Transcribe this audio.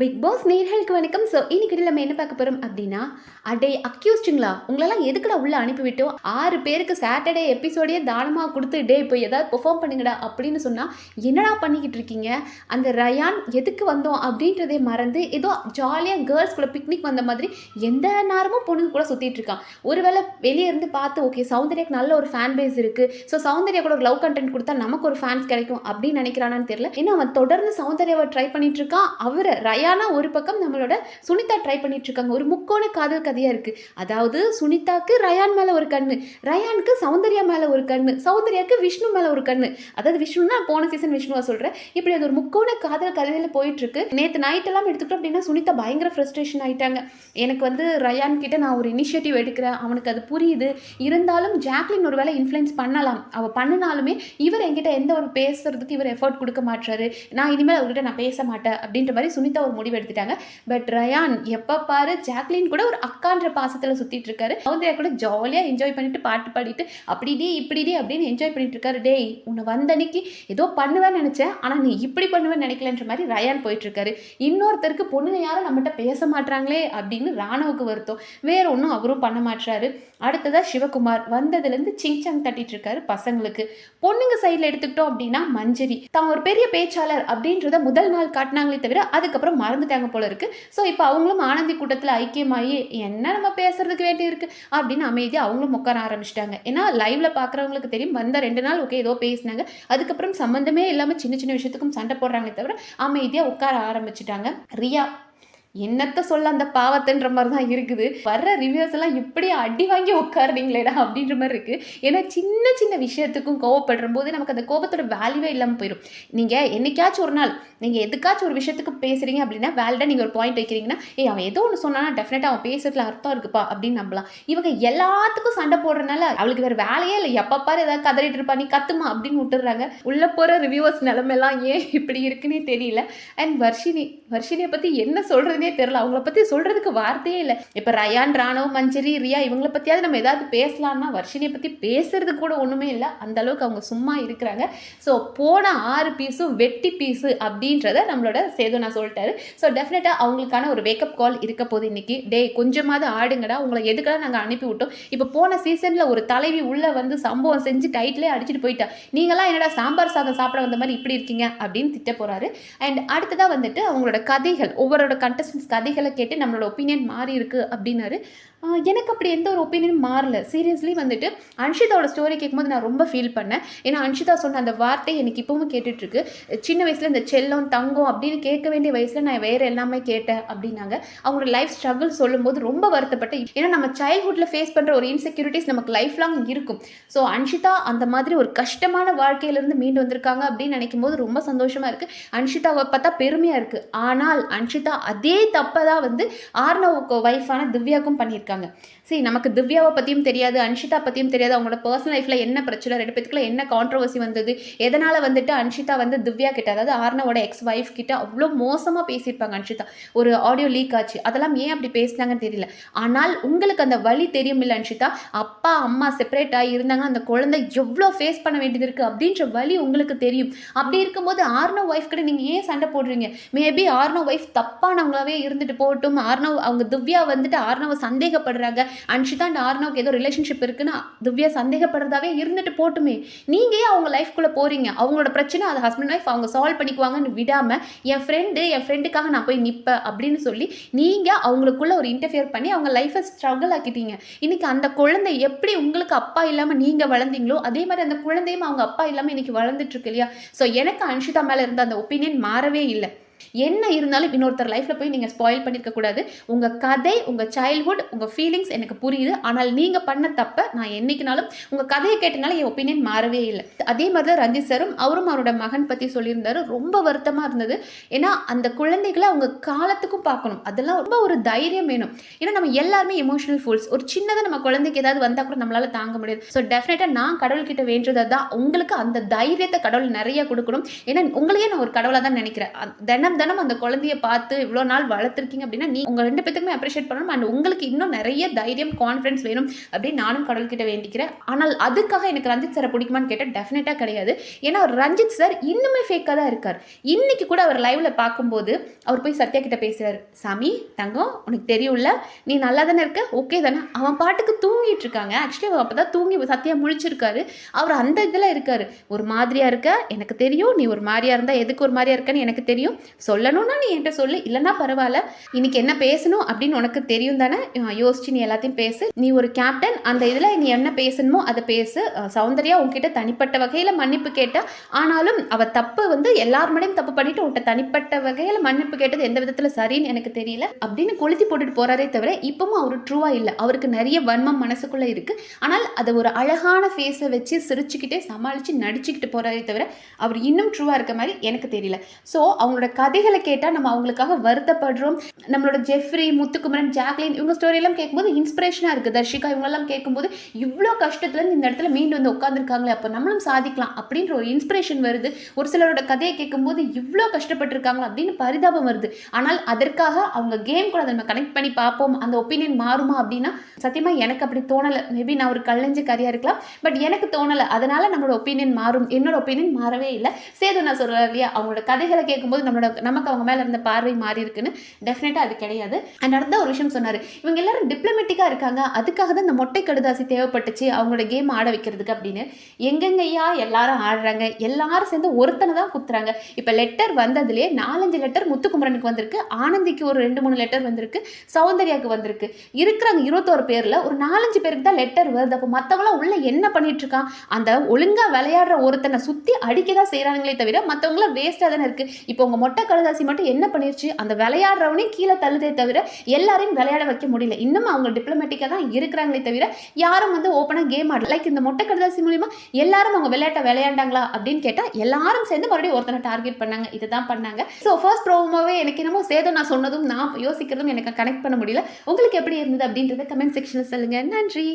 Big pass நேர்களுக்கு வணக்கம். So இன்னைக்கு நம்ம என்ன பார்க்க போகிறோம் அப்படின்னா அடே அக்யூஸ்டுங்களா உங்களெல்லாம் எதுக்குடா உள்ளே அனுப்பிவிட்டோம் ஆறு பேருக்கு சாட்டர்டே எபிசோடே தானமாக கொடுத்து டே போய் ஏதாவது பெர்ஃபார்ம் பண்ணுங்கடா அப்படின்னு சொன்னால் என்னடா பண்ணிக்கிட்டு இருக்கீங்க? அந்த ரயான் எதுக்கு வந்தோம்? அப்படின்றதே மறந்து ஏதோ ஜாலியாக கேர்ள்ஸ் கூட பிக்னிக் வந்த மாதிரி எந்த நேரமும் பொண்ணுங்க கூட சுற்றிட்டு இருக்கான் ஒருவேளை வெளியே இருந்து பார்த்து ஓகே சௌந்தர்யாக்கு நல்ல ஒரு ஃபேன் பேஸ் இருக்குது ஸோ சௌந்தர்யா கூட ஒரு லவ் கண்டென்ட் கொடுத்தா நமக்கு ஒரு ஃபேன்ஸ் கிடைக்கும் அப்படின்னு நினைக்கிறானான்னு தெரியல. ஏன்னா அவன் தொடர்ந்து சௌந்தர்யாவை ட்ரை பண்ணிட்டு இருக்கான் அவரை ரயான் ஒரு பக்கம் நம்மளோட சுனிதா ட்ரை பண்ணிட்டு இருக்காங்க ஒரு முக்கோண காதல் கதையாக இருக்குது அதாவது சுனிதாக்கு ரயான் மேலே ஒரு கண்ணு ரயானுக்கு சௌந்தர்யா மேலே ஒரு கண்ணு சௌந்தர்யாக்கு விஷ்ணு மேலே ஒரு கண்ணு. அதாவது விஷ்ணுன்னா போன சீசன் விஷ்ணுவா சொல்கிறேன் இப்படி அது ஒரு முக்கோண காதல் கதையில் போயிட்டு இருக்கு நேற்று நைட் எல்லாம் எடுத்துக்கிட்டோம் அப்படின்னா சுனிதா பயங்கர ஃப்ரஸ்ட்ரேஷன் ஆயிட்டாங்க. எனக்கு வந்து ரயான் கிட்ட நான் ஒரு இனிஷியேட்டிவ் எடுக்கிறேன். அவனுக்கு அது புரியுது. இருந்தாலும் ஜாக்லின் ஒரு வேளை இன்ஃப்ளூயன்ஸ் பண்ணலாம். அவள் பண்ணினாலுமே இவர் என்கிட்ட எந்த ஒரு பேசுறதுக்கு இவர் எஃபர்ட் கொடுக்க மாட்டாரு நான் இனிமேல் அவர்கிட்ட நான் பேச மாட்டேன் அப்படின்ற மாதிரி சுனிதா ஒரு முடிவு எடுத்துட்டாங்க பட் ரயான் எப்போ பாரு ஜாக்லின் கூட ஒரு அக்கான்ற பாசத்தில் சுற்றிட்டு இருக்காரு சௌந்தர்யா கூட ஜாலியாக என்ஜாய் பண்ணிட்டு பாட்டு பாடிட்டு அப்படி டே இப்படி டே அப்படின்னு என்ஜாய் பண்ணிட்டு இருக்காரு டேய் உன்னை வந்தன்னைக்கு ஏதோ பண்ணுவேன்னு நினச்சேன். ஆனால் நீ இப்படி பண்ணுவேன்னு நினைக்கலன்ற மாதிரி ரயான் போயிட்டு இருக்காரு இன்னொருத்தருக்கு பொண்ணுங்க யாரும் நம்மகிட்ட பேச மாட்றாங்களே அப்படின்னு ராணுவுக்கு வருத்தம். வேற ஒன்றும் அவரும் பண்ண மாட்டாரு அடுத்ததாக சிவகுமார். வந்ததுலேருந்து சிங்சாங் தட்டிட்டு இருக்காரு பசங்களுக்கு. பொண்ணுங்க சைடில் எடுத்துக்கிட்டோம் அப்படின்னா மஞ்சரி. தான் ஒரு பெரிய பேச்சாளர் அப்படின்றத முதல் நாள் காட்டினாங்களே தவிர அதுக்கப்புறம் மறந்துட்டாங்க போல இருக்கு. ஸோ இப்போ அவங்களும் ஆனந்தி கூட்டத்தில் ஐக்கியமாகி என்ன நம்ம பேசுறதுக்கு வேண்டி இருக்கு? அப்படின்னு அமைதியாக அவங்களும் உட்கார ஆரம்பிச்சிட்டாங்க. ஏன்னா லைவ்ல பார்க்குறவங்களுக்கு தெரியும் வந்த ரெண்டு நாள் ஓகே ஏதோ பேசினாங்க. அதுக்கப்புறம் சம்மந்தமே இல்லாமல் சின்ன சின்ன விஷயத்துக்கும் சண்டை போடுறாங்களே தவிர அமைதியாக உட்கார ஆரம்பிச்சிட்டாங்க. ரியா என்னத்த சொல்ல அந்த பாவத்தைன்ற மாதிரி தான் இருக்குது. வர்ற ரிவ்யூஸ் எல்லாம் இப்படி அடி வாங்கி உட்காருறீங்களேடா அப்படின்ற மாதிரி இருக்கு. ஏன்னா சின்ன சின்ன விஷயத்துக்கும் கோவப்படுற போது நமக்கு அந்த கோபத்தோட வேல்யூவே இல்லாமல் போயிடும் நீங்கள் என்னைக்காச்சும் ஒரு நாள் நீங்கள் எதுக்காச்சும் ஒரு விஷயத்துக்கு பேசுறீங்க அப்படின்னா வேல்டா நீங்கள் ஒரு பாயிண்ட் வைக்கிறீங்கன்னா ஏ அவன் ஏதோ ஒன்று சொன்னானா டெஃபினட்டாக அவன் பேசுறதுல அர்த்தம் இருக்குப்பா அப்படின்னு நம்பலாம். இவங்க எல்லாத்துக்கும் சண்டை போடுறதுனால அவளுக்கு வேறு வேலையே இல்லை. எப்போ ஏதாவது கதறிட்டு இருப்பா நீ கத்துமா அப்படின்னு விட்டுறாங்க. உள்ள போகிற ரிவ்யூவர்ஸ் நிலமெல்லாம் ஏன் இப்படி இருக்குன்னே தெரியல. அண்ட் வர்ஷினி வர்ஷினியை பற்றி என்ன சொல்கிறதுனே தெரில அவங்கள பற்றி சொல்கிறதுக்கு வார்த்தையே இல்லை. இப்போ ரயான் ராணவ் மஞ்சரி ரியா இவங்கள பற்றியாவது நம்ம ஏதாவது பேசலாம்னா வர்ஷினியை பற்றி பேசுறது கூட ஒன்றுமே இல்லை. அந்த அளவுக்கு அவங்க சும்மா இருக்கிறாங்க. ஸோ போன ஆறு பீஸும் வெட்டி பீஸு அப்படின்றத நம்மளோட சேது நான் சொல்லிட்டாரு. ஸோ டெஃபினட்டாக அவங்களுக்கான ஒரு வேக்கப் கால் இருக்க போகுது இன்னைக்கு. டே கொஞ்சமாவது ஆடுங்கடா. உங்களை எதுக்கடா நாங்கள் அனுப்பி விட்டோம்? இப்போ போன சீசனில் ஒரு தலைவி உள்ளே வந்து சம்பவம் செஞ்சு டைட்டிலே அடிச்சுட்டு போயிட்டா. நீங்களாம் என்னடா சாம்பார் சாதம் சாப்பிட வந்த மாதிரி இப்படி இருக்கீங்க அப்படின்னு திட்ட போகிறாரு அண்ட் அடுத்ததாக வந்துட்டு அவங்களோட கதைகள் ஒவ்வொரு கண்டஸ்ட் கண்டஸ்டன்ஸ் கதைகளை கேட்டு நம்மளோட ஒப்பீனியன் மாறி இருக்கு அப்படின்னாரு. எனக்கு அப்படி எந்த ஒரு ஒப்பீனியன் மாறல. சீரியஸ்லி வந்துட்டு அன்ஷிதாவோட ஸ்டோரி கேட்கும்போது நான் ரொம்ப ஃபீல் பண்ணேன். ஏன்னா அன்ஷிதா சொன்ன அந்த வார்த்தை எனக்கு இப்பவும் கேட்டுட்ருக்கு. சின்ன வயசில் இந்த செல்லம் தங்கம் அப்படின்னு கேட்க வேண்டிய வயசில் நான் வேறு எல்லாமே கேட்டேன் அப்படின்னாங்க. அவங்களோட லைஃப் ஸ்ட்ரகிள் சொல்லும்போது ரொம்ப வருத்தப்பட்டேன் ஏன்னா நம்ம சைல்ட்ஹுட்டில் ஃபேஸ் பண்ணுற ஒரு இன்செக்யூரிட்டிஸ் நமக்கு லைஃப் லாங் இருக்கும். ஸோ அன்ஷிதா அந்த மாதிரி ஒரு கஷ்டமான வாழ்க்கையிலேருந்து மீண்டு வந்திருக்காங்க அப்படின்னு நினைக்கும் போது ரொம்ப சந்தோஷமாக இருக்குது அன்ஷிதாவை பார்த்தா பெருமையாக இருக்குது ஆனால் அன்ஷிதா அதே தப்பை தான் வந்து ஆர்னவுக்கு ஒய்ஃபான திவ்யாவுக்கும் பண்ணியிருக்காங்க. சரி நமக்கு திவ்யாவை பற்றியும் தெரியாது அன்ஷிதா பற்றியும் தெரியாது. அவங்களோட பர்சனல் லைஃப்பில் என்ன பிரச்சனை ரெண்டு பேத்துக்குள்ள என்ன கான்ட்ரவர்சி வந்தது எதனால் வந்துட்டு அன்ஷிதா வந்து திவ்யா கிட்ட அதாவது ஆர்னவோட எக்ஸ் ஒய்ஃப் கிட்ட அவ்வளோ மோசமாக பேசியிருப்பாங்க அன்ஷிதா. ஒரு ஆடியோ லீக் ஆச்சு. அதெல்லாம் ஏன் அப்படி பேசினாங்கன்னு தெரியல. ஆனால் உங்களுக்கு அந்த வழி தெரியும் இல்லை அன்ஷிதா? அப்பா அம்மா செப்பரேட் ஆகி இருந்தாங்கன்னா அந்த குழந்தை எவ்வளோ ஃபேஸ் பண்ண வேண்டியது இருக்குது அப்படின்ற வழி உங்களுக்கு தெரியும். அப்படி இருக்கும்போது ஆர்னோ ஒய்ஃப் கிட்ட நீங்கள் ஏன் சண்டை போடுறீங்க? மேபி ஆர்னோ ஒய்ஃப் தப்பானவங்களாவே இருந்துட்டு போகட்டும். ஆர்னவ் அவங்க திவ்யா வந்துட்டு ஆர்னவை சந்தேகப்படுறாங்க. அன்ஷிதா அண்ட் ஆர்னவுக்கு ஏதோ ரிலேஷன்ஷிப் இருக்குன்னு திவ்யா சந்தேகப்படுறதாவே இருந்துட்டு போட்டுமே நீங்கள் அவங்க லைஃப்குள்ளே போகிறீங்க அவங்களோட பிரச்சனை அது ஹஸ்பண்ட் ஒய்ஃப் அவங்க சால்வ் பண்ணிக்குவாங்கன்னு விடாமல் என் ஃப்ரெண்டு என் ஃப்ரெண்டுக்காக நான் போய் நிற்பேன் அப்படின்னு சொல்லி நீங்கள் அவங்களுக்குள்ள ஒரு இன்டர்ஃபியர் பண்ணி அவங்க லைஃப்பை ஸ்ட்ரகிள் ஆக்கிட்டீங்க. இன்னைக்கு அந்த குழந்தை எப்படி உங்களுக்கு அப்பா இல்லாமல் நீங்கள் வளர்ந்தீங்களோ அதே மாதிரி அந்த குழந்தையும் அவங்க அப்பா இல்லாமல் இன்னைக்கு வளர்ந்துட்டு இருக்கு இல்லையா? ஸோ எனக்கு அன்ஷிதா மேலே இருந்த அந்த ஒப்பீனியன் மாறவே இல்லை. என்ன இருந்தாலும் இன்னொருத்தர் லைஃப்பில் போய் நீங்கள் ஸ்பாயில் பண்ணியிருக்க கூடாது. உங்கள் கதை உங்கள் சைல்ட்ஹுட் உங்கள் ஃபீலிங்ஸ் எனக்கு புரியுது. ஆனால் நீங்கள் பண்ண தப்ப நான் என்னைக்குனாலும் உங்கள் கதையை கேட்டனால என் ஒப்பீனியன் மாறவே இல்லை. அதே மாதிரி தான் ரஞ்சித் சாரும் அவரும் அவரோட மகன் பற்றி சொல்லியிருந்தாரு. ரொம்ப வருத்தமாக இருந்தது. ஏன்னா அந்த குழந்தைகளை அவங்க காலத்துக்கும் பார்க்கணும். அதெல்லாம் ரொம்ப ஒரு தைரியம் வேணும். ஏன்னா நம்ம எல்லாருமே எமோஷனல் ஃபுல்ஸ் ஒரு சின்னதாக நம்ம குழந்தைக்கு ஏதாவது வந்தால் கூட நம்மளால தாங்க முடியாது. ஸோ டெஃபினட்டாக நான் கடவுள்கிட்ட வேண்டுறதா தான் உங்களுக்கு அந்த தைரியத்தை கடவுள் நிறைய கொடுக்கணும். ஏன்னா உங்களையே நான் ஒரு கடவுளாக தான் நினைக்கிறேன். தென தினம் தினம் அந்த குழந்தைய பார்த்து இவ்வளோ நாள் வளர்த்துருக்கீங்க அப்படின்னா நீ உங்கள் ரெண்டு பேத்துக்குமே அப்ரிஷியேட் பண்ணணும் அண்ட் உங்களுக்கு இன்னும் நிறைய தைரியம் கான்ஃபிடன்ஸ் வேணும் அப்படின்னு நானும் கடவுள்கிட்ட வேண்டிக்கிறேன். ஆனால் அதுக்காக எனக்கு ரஞ்சித் சாரை பிடிக்குமான்னு கேட்டால் டெஃபினட்டாக கிடையாது. ஏன்னா அவர் ரஞ்சித் சார் இன்னுமே ஃபேக்காக தான் இருக்கார். இன்னைக்கு கூட அவர் லைவ்ல பார்க்கும்போது அவர் போய் சத்யா கிட்ட பேசுகிறார் சாமி தங்கம் உனக்கு தெரியும்ல நீ நல்லா தானே இருக்க? ஓகே தானே? அவன் பாட்டுக்கு தூங்கிட்டு இருக்காங்க. ஆக்சுவலி அவர் அப்பதான் தூங்கி சத்யா முழிச்சிருக்காரு. அவர் அந்த இதில் இருக்கார். ஒரு மாதிரியாக இருக்க? எனக்கு தெரியும். நீ ஒரு மாதிரியா இருந்தால் எதுக்கு ஒரு மாதிரியாக இருக்கன்னு எனக்கு தெரியும். சொல்லணும்னா நீ என்கிட்ட சொல்லு இல்லைன்னா பரவாயில்ல. இன்னைக்கு என்ன பேசணும் அப்படின்னு உனக்கு தெரியும் தானே? யோசிச்சு நீ எல்லாத்தையும் பேசு. நீ ஒரு கேப்டன் அந்த இதில் நீ என்ன பேசணுமோ அதை பேசு. சௌந்தர்யா உன்கிட்ட தனிப்பட்ட வகையில் மன்னிப்பு கேட்டா ஆனாலும் அவ தப்பு வந்து எல்லார் மேலேயும் தப்பு பண்ணிட்டு உன்கிட்ட தனிப்பட்ட வகையில் மன்னிப்பு கேட்டது எந்த விதத்தில் சரின்னு எனக்கு தெரியல. அப்படின்னு கொளுத்தி போட்டுட்டு போறாரே தவிர இப்பவும் அவர் ட்ரூவா இல்லை. அவருக்கு நிறைய வன்மம் மனசுக்குள்ள இருக்கு. ஆனால் அதை ஒரு அழகான ஃபேஸை வச்சு சிரிச்சுக்கிட்டே சமாளித்து நடிச்சுக்கிட்டு போகிறாரே தவிர அவர் இன்னும் ட்ரூவாக இருக்க மாதிரி எனக்கு தெரியல. ஸோ அவங்களோட கதைகளை கேட்டால் நம்ம அவங்களுக்காக வருத்தப்படுறோம். நம்மளோட ஜெஃப்ரி முத்துக்குமரன் ஜாக்லின் இவங்க ஸ்டோரியெல்லாம் கேட்கும்போது இன்ஸ்பிரேஷனாக இருக்குது தர்ஷிகா இவங்கெல்லாம் கேட்கும்போது இவ்வளோ கஷ்டத்துலேருந்து இந்த இடத்துல மீண்டு வந்து உட்காந்துருக்காங்களே அப்போ நம்மளும் சாதிக்கலாம் அப்படின்ற ஒரு இன்ஸ்பிரேஷன் வருது. ஒரு சிலரோட கதையை கேட்கும்போது இவ்வளோ கஷ்டப்பட்டுருக்காங்களோ அப்படின்னு பரிதாபம் வருது. ஆனால் அதற்காக அவங்க கேம் கூட அதை நம்ம கனெக்ட் பண்ணி பார்ப்போம். அந்த ஒப்பீனியன் மாறுமா அப்படின்னா சத்தியமாக எனக்கு அப்படி தோணலை. மேபி நான் ஒரு கல்லஞ்ச கரியாக இருக்கலாம். பட் எனக்கு தோணலை. அதனால் நம்மளோட ஒப்பீனியன் மாறும். என்னோட ஒப்பீனியன் மாறவே இல்லை. சேது நான் சொல்கிறேன் இல்லையா? அவங்களோட கதைகளை கேட்கும்போது நம்மளோட நமக்கு அவங்க மேலே இருந்த பார்வை மாறி இருக்குன்னு டெஃபினட்டாக அது கிடையாது. அண்ட் அடுத்த ஒரு விஷயம் சொன்னார். இவங்க எல்லாரும் டிப்ளமேட்டிக்காக இருக்காங்க. அதுக்காக தான் இந்த மொட்டை கடுதாசி தேவைப்பட்டுச்சு. அவங்களோட கேம் ஆட வைக்கிறதுக்கு அப்படின்னு. எங்கெங்கய்யா எல்லாரும் ஆடுறாங்க. எல்லாரும் சேர்ந்து ஒருத்தனை தான் குத்துறாங்க. இப்போ லெட்டர் வந்ததுலேயே நாலஞ்சு லெட்டர் முத்துக்குமரனுக்கு வந்திருக்கு. ஆனந்திக்கு ஒரு ரெண்டு மூணு லெட்டர் வந்திருக்கு. சௌந்தர்யாவுக்கு வந்திருக்கு. இருக்கிறாங்க இருபத்தோரு பேரில் ஒரு நாலஞ்சு பேருக்கு தான் லெட்டர் வருது. அப்போ மற்றவங்களாம் உள்ள என்ன பண்ணிட்டு இருக்கான்? அந்த ஒழுங்காக விளையாடுற ஒருத்தனை சுற்றி அடிக்க தான் செய்கிறாங்களே தவிர மற்றவங்களாம் வேஸ்ட்டாக தானே இருக்குது இப்போ உங்கள் மொட்டை கழுதாசி மட்டும் என்ன பண்ணிருச்சு? அந்த விளையாடுறவனையும் கீழே தள்ளுதே தவிர எல்லாரையும் விளையாட வைக்க முடியல. இன்னும் அவங்க டிப்ளமேட்டிக்காக தான் இருக்கிறாங்களே தவிர யாரும் வந்து ஓப்பனாக கேம் ஆடல. லைக் இந்த மொட்டை கழுதாசி மூலிமா எல்லாரும் அவங்க விளையாட்டை விளையாண்டாங்களா அப்படின்னு கேட்டால் எல்லாரும் சேர்ந்து மறுபடியும் ஒருத்தனை டார்கெட் பண்ணாங்க. இதுதான் பண்ணாங்க. ஸோ ஃபர்ஸ்ட் ப்ரோமோவே எனக்கு என்னமோ சேதம் நான் சொன்னதும் நான் யோசிக்கிறதும் எனக்கு கனெக்ட் பண்ண முடியல. உங்களுக்கு எப்படி இருந்தது அப்படின்றத கமெண்ட் செக்ஷனில் சொல்லுங்கள் நன்றி.